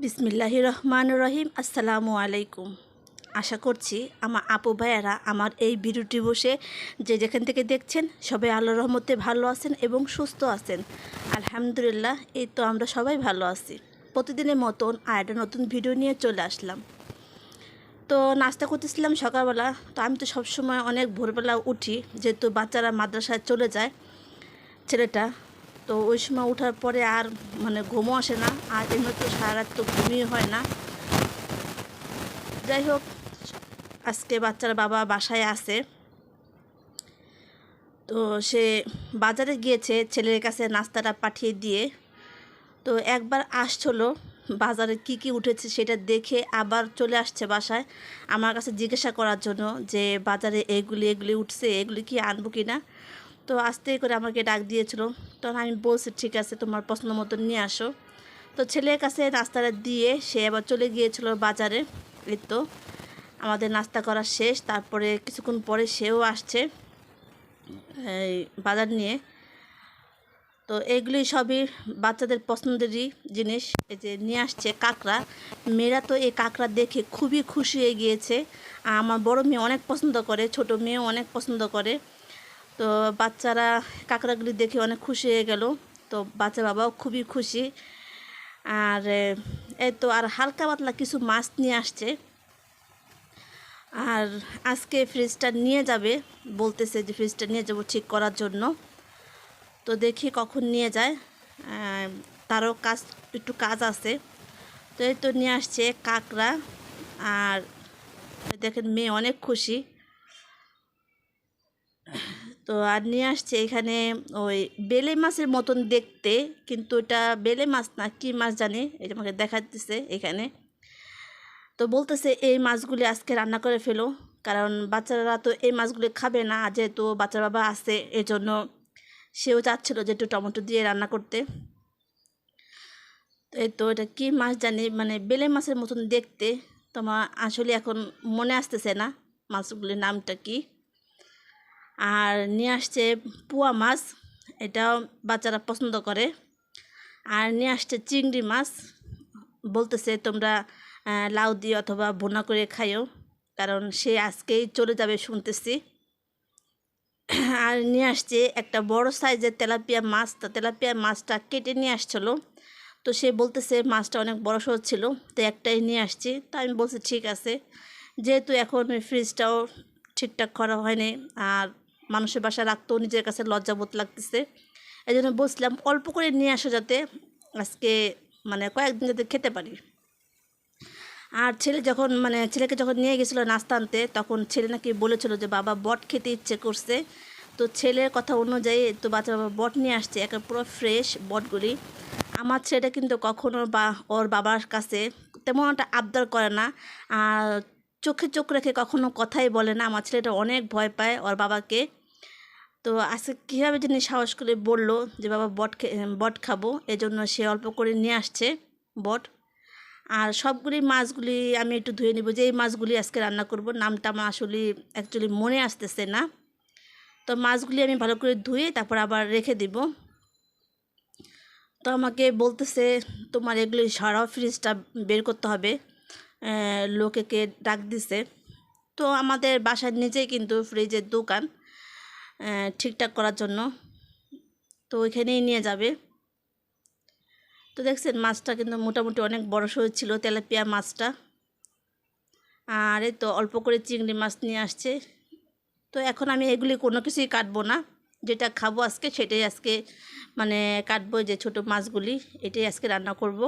বিসমিল্লাহি রহমান রহিম, আসসালামু আলাইকুম। আশা করছি আমার আপু ভাইয়ারা আমার এই ভিডিওটি বসে যে যেখান থেকে দেখছেন, সবাই আল্লাহ রহমতে ভালো আছেন এবং সুস্থ আছেন। আলহামদুলিল্লাহ, এই তো আমরা সবাই ভালো আছি। প্রতিদিনের মতন আর একটা নতুন ভিডিও নিয়ে চলে আসলাম। তো নাস্তা করতেছিলাম সকালবেলা, তো আমি তো সবসময় অনেক ভোরবেলা উঠি, যেহেতু বাচ্চারা মাদ্রাসায় চলে যায়, ছেলেটা তো ওই সময় ওঠার পরে আর মানে ঘুমও আসে না, আর এমনি তো সারা রাত তো ঘুমিয়ে হয় না। যাই হোক, আজকে বাচ্চার বাবা বাসায় আছে। তো সে বাজারে গিয়েছে ছেলের কাছে নাস্তাটা পাঠিয়ে দিয়ে। তো একবার আসছিল, বাজারে কি কি উঠেছে সেটা দেখে আবার চলে আসছে বাসায় আমার কাছে জিজ্ঞাসা করার জন্য যে বাজারে এগুলি এগুলি উঠছে, এগুলি কি আনব কি না তো আস্তে করে আমাকে ডাক দিয়েছিল। তখন আমি বলছি, ঠিক আছে, তোমার পছন্দ মতো নিয়ে আসো। তো ছেলের কাছে নাস্তাটা দিয়ে সে আবার চলে গিয়েছিল বাজারে। এই তো আমাদের নাস্তা করা শেষ। তারপরে কিছুক্ষণ পরে সেও আসছে এই বাজার নিয়ে। তো এগুলি সবই বাচ্চাদের পছন্দেরই জিনিস। এই যে নিয়ে আসছে কাঁকড়া। মেয়েরা তো এই কাঁকড়া দেখে খুবই খুশি হয়ে গিয়েছে। আমার বড় মেয়ে অনেক পছন্দ করে, ছোট মেয়েও অনেক পছন্দ করে। তো বাচ্চারা কাঁকড়াগুলি দেখে অনেক খুশি হয়ে গেল। তো বাচ্চা বাবাও খুবই খুশি। আর এই তো আর হালকা পাতলা কিছু মাছ নিয়ে আসছে। আর আজকে ফ্রিজটা নিয়ে যাবে, বলতেছে যে ফ্রিজটা নিয়ে যাব ঠিক করার জন্য। তো দেখি কখন নিয়ে যায়। তারও কাজ, একটু কাজ আছে। তো এই তো নিয়ে আসছে কাঁকড়া। আর, দেখেন মেয়ে অনেক খুশি। তো আর নিয়ে আসছে এখানে ওই বেলে মাছের মতন দেখতে, কিন্তু এটা বেলে মাছ না, কি মাছ জানি? এটা আমাকে দেখাতেছে এখানে। তো বলতেছে এই মাছগুলি আজকে রান্না করে ফেলো, কারণ বাচ্চারা তো এই মাছগুলি খাবে না যেহেতু বাচ্চার বাবা আছে এই জন্য সেও চাচ্ছিল যে একটু টমেটো দিয়ে রান্না করতে। এই তো এটা কী মাছ জানি মানে বেলে মাছের মতন দেখতে তোমার আসলে এখন মনে আসতেছে না মাছগুলির নামটা কি। আর নিয়ে আসছে পুয়া মাছ, এটাও বাচ্চারা পছন্দ করে। আর নিয়ে আসছে চিংড়ি মাছ, বলতেছে তোমরা লাউ দিয়ে অথবা ভুনা করে খাইও, কারণ সে আজকেই চলে যাবে শুনতেছি। আর নিয়ে আসছে একটা বড় সাইজের তেলাপিয়া মাছ, তো তেলাপিয়া মাছটা কেটে নিয়ে আসছিল। তো সে বলতেছে মাছটা অনেক বড় সড় ছিল, তো একটাই নিয়ে আসছি। তো আমি বলছি, ঠিক আছে। যেহেতু এখন ফ্রিজটাও ঠিকঠাক করা হয়নি, আর মানুষের বাসা রাখতেও নিজের কাছে লজ্জাবোধ লাগতেছে। এই জন্য বলছিলাম, অল্প করে নিয়ে আসো যাতে আজকে মানে কয়েকদিন যাতে খেতে পারি। আর ছেলে যখন মানে ছেলেকে যখন নিয়ে গেছিল নাস্তা আনতে, তখন ছেলে নাকি বলেছিল যে, বাবা, বট খেতে ইচ্ছে করছে। তো ছেলের কথা অনুযায়ী তো বাচ্চা বাবা বট নিয়ে আসছে একটা পুরো ফ্রেশ বটগুলি। আমার ছেলেটা কিন্তু কখনো বা ওর বাবার কাছে তেমন একটা আবদার করে না। আর চোখে চোখ রেখে কখনো কথাই বলে না। আমার ছেলেটা অনেক ভয় পায় ওর বাবাকে। তো আজকে কীভাবে যিনি সাহস করে বলল যে, বাবা, বট বট খাব। এজন্য সে অল্প করে নিয়ে আসছে বট। আর সবগুলি মাছগুলি আমি একটু ধুয়ে নেব। যে এই মাছগুলি আজকে রান্না করব, নামটা আমার আসলে অ্যাকচুয়ালি মনে আসতেছে না। তো মাছগুলি আমি ভালো করে ধুয়ে তারপর আবার রেখে দিব। তো আমাকে বলতেছে, তোমার এগুলি সারা ফ্রিজটা বের করতে হবে। লোকেকে ডাক দিছে। তো আমাদের বাসার নিচেই কিন্তু ফ্রিজের দোকান ঠিকঠাক করার জন্য। তো ওইখানেই নিয়ে যাবে। তো দেখছেন, মাছটা কিন্তু মোটামুটি অনেক বড় সড়ো ছিল, তেলাপিয়া মাছটা। আর এই তো অল্প করে চিংড়ি মাছ নিয়ে আসছে। তো এখন আমি এগুলি কোনো কিছুই কাটবো না। যেটা খাব আজকে, সেটাই আজকে মানে কাটবো যে ছোট মাছগুলি, এটাই আজকে রান্না করব।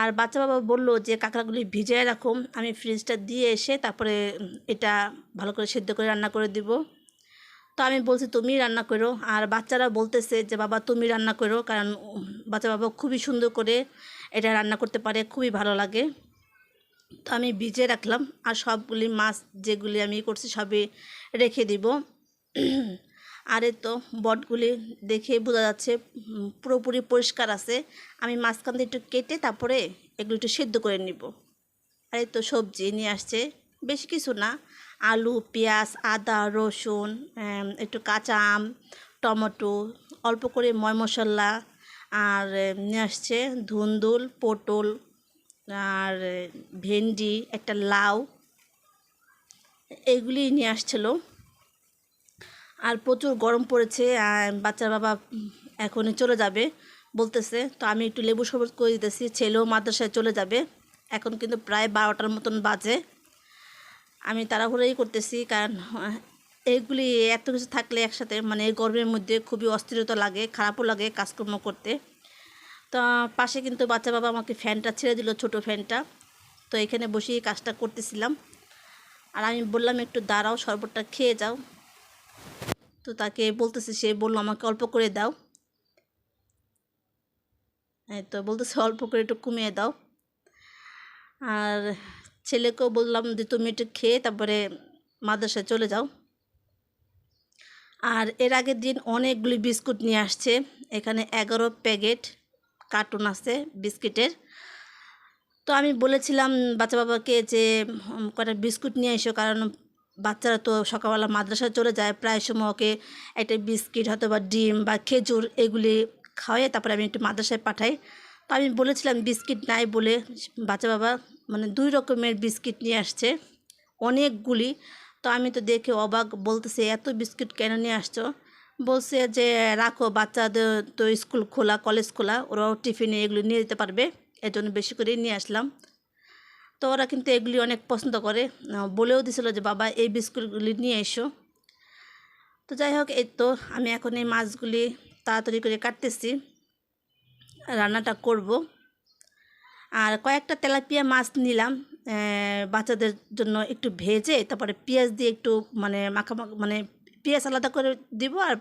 আর বাচ্চা বাবা বলল যে, কাঁকড়াগুলি ভিজিয়ে রাখো। আমি ফ্রিজটা দিয়ে এসে তারপরে এটা ভালো করে সেদ্ধ করে রান্না করে দিব। তো আমি বলছি, তুমি রান্না করো। আর বাচ্চারা বলতেছে যে, বাবা, তুমি রান্না করো। কারণ বাচ্চা বাবা খুবই সুন্দর করে এটা রান্না করতে পারে, খুবই ভালো লাগে। তো আমি ভিজে রাখলাম আর সবগুলি মাছ যেগুলি আমি করছি সবই রেখে দিব। আর তো বটগুলি দেখে বোঝা যাচ্ছে পুরোপুরি পরিষ্কার আছে। আমি মাঝখান দিয়ে একটু কেটে তারপরে এগুলো একটু সেদ্ধ করে নিব। আর এই তো সবজি নিয়ে আসছে, বেশি কিছু না। আলু, পেঁয়াজ, আদা, রসুন একটু কাঁচা আম, টমেটো, অল্প করে ময় মশলা, আর নিয়ে আসছে ধুন্দুল, পটল, আর, ভেন্ডি, একটা লাউ। এগুলি নিয়ে আসছিল। আর প্রচুর গরম পড়েছে বাচ্চার বাবা এখনই চলে যাবে বলতেছে। তো আমি একটু লেবু শরবত করে দিতেছি, ছেলেও মাদ্রাসায় চলে যাবে। এখন কিন্তু প্রায় বারোটার মতন বাজে। আমি তাড়াহুড়োই করতেছি, কারণ এইগুলি এত কিছু থাকলে একসাথে মানে এই গরমের মধ্যে খুবই অস্থিরতা লাগে, খারাপও লাগে কাজকর্ম করতে। তো পাশে কিন্তু বাচ্চা বাবা আমাকে ফ্যানটা ছেড়ে দিল, ছোট ফ্যানটা। তো এখানে বসেই কাজটা করতেছিলাম। আর আমি বললাম, একটু দাঁড়াও, শরবতটা খেয়ে যাও। তো তাকে বলতেছে, সে বলল, আমাকে অল্প করে দাও। তো বলতেছে, অল্প করে একটু কমিয়ে দাও। আর ছেলেকেও বললাম যে, তুমি একটু খেয়ে তারপরে মাদ্রাসায় চলে যাও। আর এর আগের দিন অনেকগুলি বিস্কুট নিয়ে আসছে। এখানে এগারো প্যাকেট কার্টুন আছে বিস্কিটের। তো আমি বলেছিলাম বাচ্চা বাবাকে যে কটা বিস্কুট নিয়ে এসো, কারণ বাচ্চারা তো সকালবেলা মাদ্রাসায় চলে যায়, প্রায় সময় ওকে একটা বিস্কিট হয়তো বা ডিম বা খেজুর এগুলি খাওয়াই, তারপরে আমি একটু মাদ্রাসায় পাঠাই। তো আমি বলেছিলাম, বিস্কিট নাই বলে বাচ্চা বাবা মানে দুই রকমের বিস্কিট নিয়ে আসছে, অনেকগুলি। তো আমি তো দেখে অবাক, বলতেছে, এত বিস্কিট কেন নিয়ে আসছো? বলছে যে, রাখো, বাচ্চাদের তো স্কুল খোলা, কলেজ খোলা, ওরাও টিফিনে এগুলো নিয়ে যেতে পারবে। এর জন্য বেশি করেই নিয়ে আসলাম। তো ওরা কিন্তু এগুলি অনেক পছন্দ করে। বলেও দিছিল যে, বাবা, এই বিস্কুটগুলি নিয়ে এসো। তো যাই হোক, এই তো আমি এখন এই মাছগুলি তাড়াতাড়ি করে কাটতেছি। রান্নাটা করব। আর কয়েকটা তেলাপিয়া মাছ নিলাম বাচ্চাদের জন্য একটু ভেজে, তারপরে পেঁয়াজ দিয়ে একটু মানে মাখা মানে পেঁয়াজ আলাদা করে দিব আর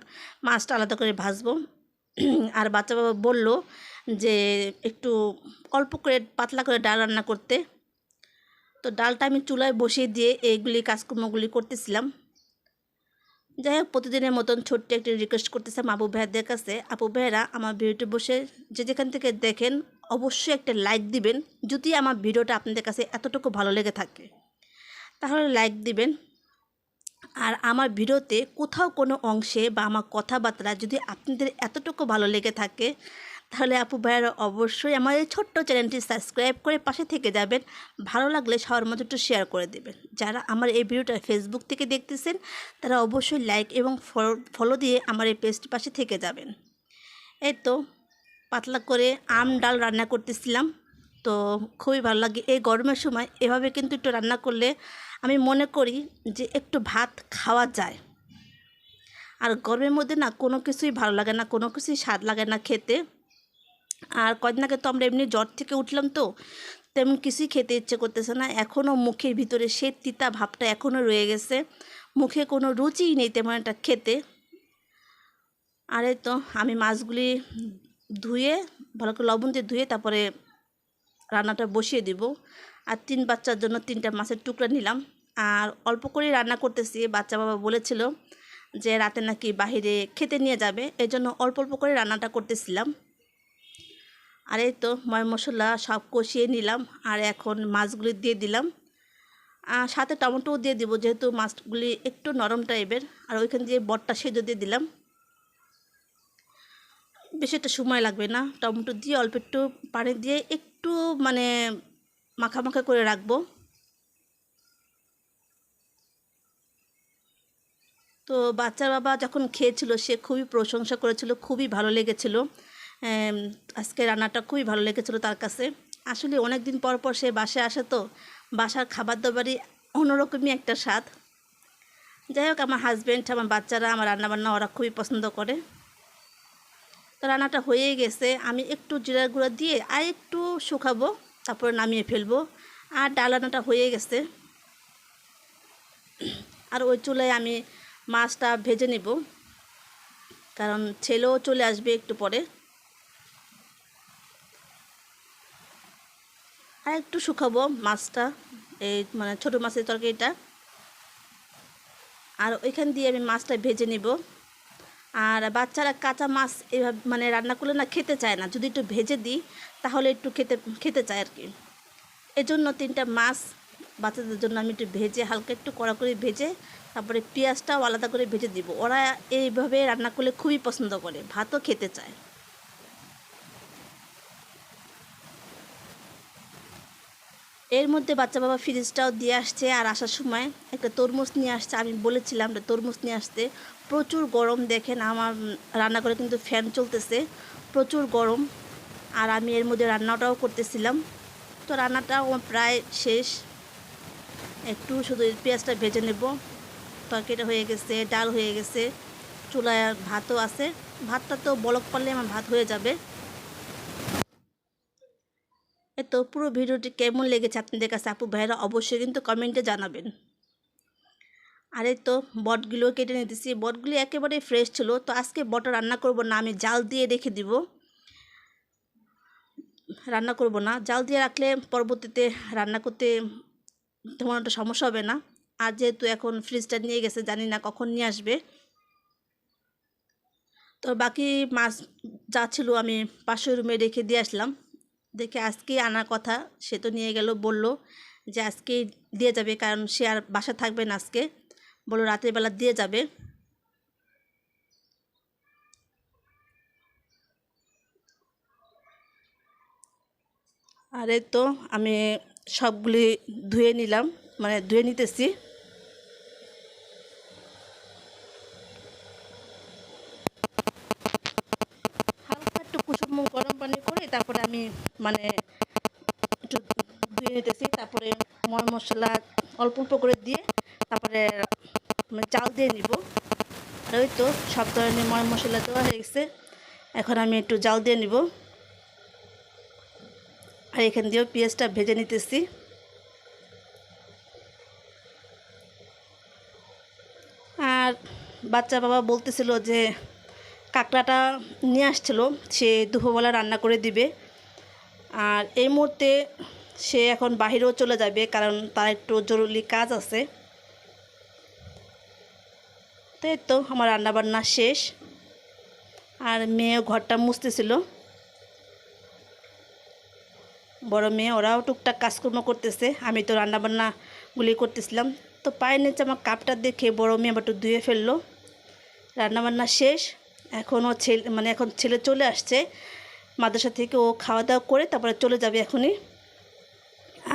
মাছটা আলাদা করে ভাজবো। আর বাচ্চা বাবা বলল যে, একটু অল্প করে, পাতলা করে ডাল রান্না করতে। তো ডালটা আমি চুলায় বসিয়ে দিয়ে এইগুলি কাজকর্মগুলি করতেছিলাম। যাই হোক, প্রতিদিনের মতন ছোট্ট একটি রিকোয়েস্ট করতেছিলাম আবু ভাইয়াদের কাছে। আপু ভাইয়েরা, আমার ভিডিওটি বসে যে যেখান থেকে দেখেন, অবশ্যই একটা লাইক দিবেন, যদি আমার ভিডিওটা আপনাদের কাছে এতটুকু ভালো লেগে থাকে। তাহলে লাইক দিবেন। আর আমার ভিডিওতে কোথাও কোনো অংশে বা আমার কথাবার্তা যদি আপনাদের এতটুকু ভালো লেগে থাকে তাহলে আপু ভাইয়েরা অবশ্যই আমার এই ছোট্ট চ্যানেলটি সাবস্ক্রাইব করে পাশে থেকে যাবেন। ভালো লাগলে সবার মধ্যে একটু শেয়ার করে দেবেন। যারা আমার এই ভিডিওটা ফেসবুক থেকে দেখতেছেন, তারা অবশ্যই লাইক এবং ফলো দিয়ে আমার এই পেজটি পাশে থেকে যাবেন। এই তো পাতলা করে আম ডাল রান্না করতেছিলাম। তো খুবই ভালো লাগে এই গরমের সময়। এভাবে কিন্তু একটু রান্না করলে আমি মনে করি যে একটু ভাত খাওয়া যায়। আর গরমের মধ্যে না কোনো কিছুই ভালো লাগে না, কোনো কিছুই স্বাদ লাগে না খেতে। আর কদিন আগে তো আমরা এমনি জ্বর থেকে উঠলাম তো, তেমন কিছুই খেতে ইচ্ছে করতেছে না। এখনও মুখের ভিতরে সে তিতা ভাবটা এখনও রয়ে গেছে। মুখে কোনো রুচিই নেই তেমন একটা খেতে। আর তো আমি মাছগুলি ধুয়ে, ভালো করে লবণ দিয়ে ধুয়ে তারপরে রান্নাটা বসিয়ে দিব। আর তিন বাচ্চার জন্য তিনটা মাছের টুকরা নিলাম। আর অল্প করেই রান্না করতেছি, বাচ্চা বাবা বলেছিল যে রাতে নাকি বাহিরে খেতে নিয়ে যাবে। এই জন্য অল্প অল্প করে রান্নাটা করতেছিলাম। আর এই তো ময় মশলা সব কষিয়ে নিলাম, আর এখন মাছগুলি দিয়ে দিলাম। সাথে টমেটোও দিয়ে দিব, যেহেতু মাছগুলি একটু নরম টাইপের, আর ওইখান দিয়ে বটটা সেদ্ধ দিয়ে দিলাম। বেশি একটা সময় লাগবে না, টমেটো দিয়ে অল্প একটু পানি দিয়ে একটু মানে মাখা মাখা করে রাখব। তো বাচ্চার বাবা যখন খেয়েছিল, সে খুবই প্রশংসা করেছিল, খুবই ভালো লেগেছিল। আজকে রান্নাটা খুবই ভালো লেগেছিলো তার কাছে। আসলে অনেক দিন পর পর সে বাসায় আসে তো বাসার খাবার দাবারই অন্যরকমই একটা স্বাদ। যাই হোক, আমার হাজব্যান্ড আমার বাচ্চারা, আমার রান্নাবান্না ওরা খুবই পছন্দ করে। তো রান্নাটা হয়েই গেছে। আমি একটু জিরার গুঁড়া দিয়ে আর একটু শুকাবো, তারপরে নামিয়ে ফেলব। আর ডাল রান্নাটা হয়ে গেছে। আর ওই চুলায় আমি মাছটা ভেজে নিব। কারণ ছেলেও চলে আসবে একটু পরে। আর একটু শুকাবো মাছটা, এই মানে ছোটো মাছের তরকারিটা। আর ওইখান দিয়ে আমি মাছটা ভেজে নিব। আর বাচ্চারা কাঁচা মাছ এভাবে মানে রান্না করলে না খেতে চায় না। যদি একটু ভেজে দিই, তাহলে একটু খেতে খেতে চায় আর কি। এজন্য তিনটা মাছ বাচ্চাদের জন্য আমি একটু ভেজে হালকা একটু কড়া করে ভেজে, তারপরে পেঁয়াজটাও আলাদা করে ভেজে দিব। ওরা এইভাবে রান্না করলে খুবই পছন্দ করে, ভাতও খেতে চায়। এর মধ্যে বাচ্চা বাবা ফ্রিজটাও দিয়ে আসছে আর আসার সময় একটা তরমুজ নিয়ে আসছে। আমি বলেছিলাম তরমুজ নিয়ে আসতে। প্রচুর গরম দেখেন, আমার রান্না করে কিন্তু ফ্যান চলতেছে, প্রচুর গরম। আর আমি এর মধ্যে রান্নাটাও করতেছিলাম। তো রান্নাটা প্রায় শেষ। একটু শুধু পেঁয়াজটা ভেজে নেব। তরকারিটা হয়ে গেছে, ডাল হয়ে গেছে, চুলায় ভাতও আছে। ভাতটা তো বলক পারলে আমার ভাত হয়ে যাবে। তো পুরো ভিডিওটি কেমন লেগেছে আপনাদের কাছে আপু ভাইরা অবশ্যই কিন্তু কমেন্টে জানাবেন। আর এই তো বটগুলো কেটে নিতেছি। বটগুলি একেবারে ফ্রেশ ছিল, তো আজকে বটটা রান্না করব না, আমি জাল দিয়ে রেখে দিব। রান্না করব না, জাল দিয়ে রাখলে পরবর্তীতে রান্না করতে তেমন একটা সমস্যা হবে না। আর যেহেতু এখন ফ্রিজটা নিয়ে গেছে, জানি না কখন নিয়ে আসবে। তো বাকি মাছ যা ছিল আমি পাশের রুমে রেখে দিয়ে আসলাম। দেখে আজকে আনার কথা সে তো নিয়ে গেল, বলল যে আজকে দিয়ে যাবে, কারণ সে আর বাসা থাকবে না আজকে। বলল, রাতের বেলা দিয়ে যাবে। আরে তো আমি সবগুলি ধুয়ে নিলাম মানে ধুয়ে নিতেছি হালকা একটু কুসুম গরম পানি করে তারপরে আমি মানে একটু ধুয়ে নিতেছি, তারপরে ময় মশলা অল্প অল্প করে দিয়ে তারপরে চাল দিয়ে নিব। ওই তো সব ধরনের ময় মশলা দেওয়া হয়ে গেছে। এখন আমি একটু জাল দিয়ে নিব। আর এখান দিয়েও পেঁয়াজটা ভেজে নিতেছি। আর বাচ্চা বাবা বলতেছিল যে কাঁকড়াটা নিয়ে আসছিল, সে দুপুরবেলা রান্না করে দিবে। আর এই মুহূর্তে সে এখন বাহিরেও চলে যাবে, কারণ তার একটু জরুরি কাজ আছে। তো এই তো আমার রান্নাবান্না শেষ। আর মেয়ে ঘরটা মুছতেছিল। বড় মেয়ে, ওরাও টুকটাক কাজকর্ম করতেছে, আমি তো রান্নাবান্নাগুলি করতেছিলাম। তো পায়ের নিচে আমার কাপটা দেখে বড় মেয়ে আবার একটু ধুয়ে ফেলল। রান্নাবান্না শেষ। এখনও ছেলে মানে এখন ছেলে চলে আসছে। মাদ্রাসা থেকে ও খাওয়া দাওয়া করে তারপরে চলে যাবে এখনই।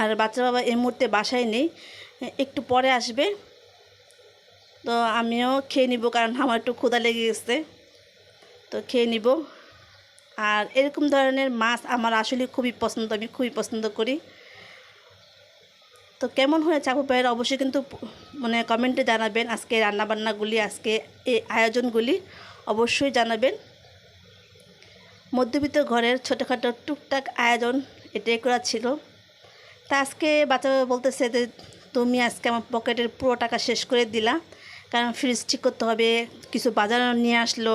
আর বাচ্চা বাবা এই মুহূর্তে বাসায় নেই। একটু পরে আসবে। তো আমিও খেয়ে নিব কারণ আমার একটু ক্ষুদা লেগে গেছে। তো খেয়ে নিব। আর এরকম ধরনের মাছ আমার আসলে খুবই পছন্দ, আমি খুবই পছন্দ করি। তো কেমন হয়েছে আপু ভাইয়ের? অবশ্যই কিন্তু মানে কমেন্টে জানাবেন আজকে রান্নাবান্নাগুলি, আজকে এই আয়োজনগুলি। অবশ্যই জানাবেন। মধ্যবিত্ত ঘরের ছোটোখাটো টুকটাক আয়োজন এটাই করা ছিল। তা আজকে বাচ্চা বলতেছে যে, তুমি আজকে আমার পকেটের পুরো টাকা শেষ করে দিলা। কারণ ফ্রিজ ঠিক করতে হবে, কিছু বাজার নিয়ে আসলো।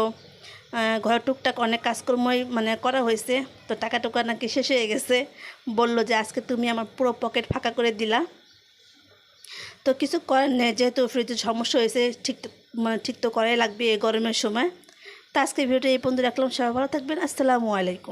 ঘরে টুকটাক অনেক কাজকর্মই মানে করা হয়েছে। তো টাকা টুকা নাকি শেষ হয়ে গেছে। বলল যে, আজকে তুমি আমার পুরো পকেট ফাঁকা করে দিলা। তো কিছু করার নেই, যেহেতু ফ্রিজের সমস্যা হয়েছে, ঠিক মানে ঠিক তো করাই লাগবে এই গরমের সময়। তো আজকে ভিডিওটা এই পর্যন্ত রাখলাম। সবাই ভালো থাকবেন। আসসালামু আলাইকুম।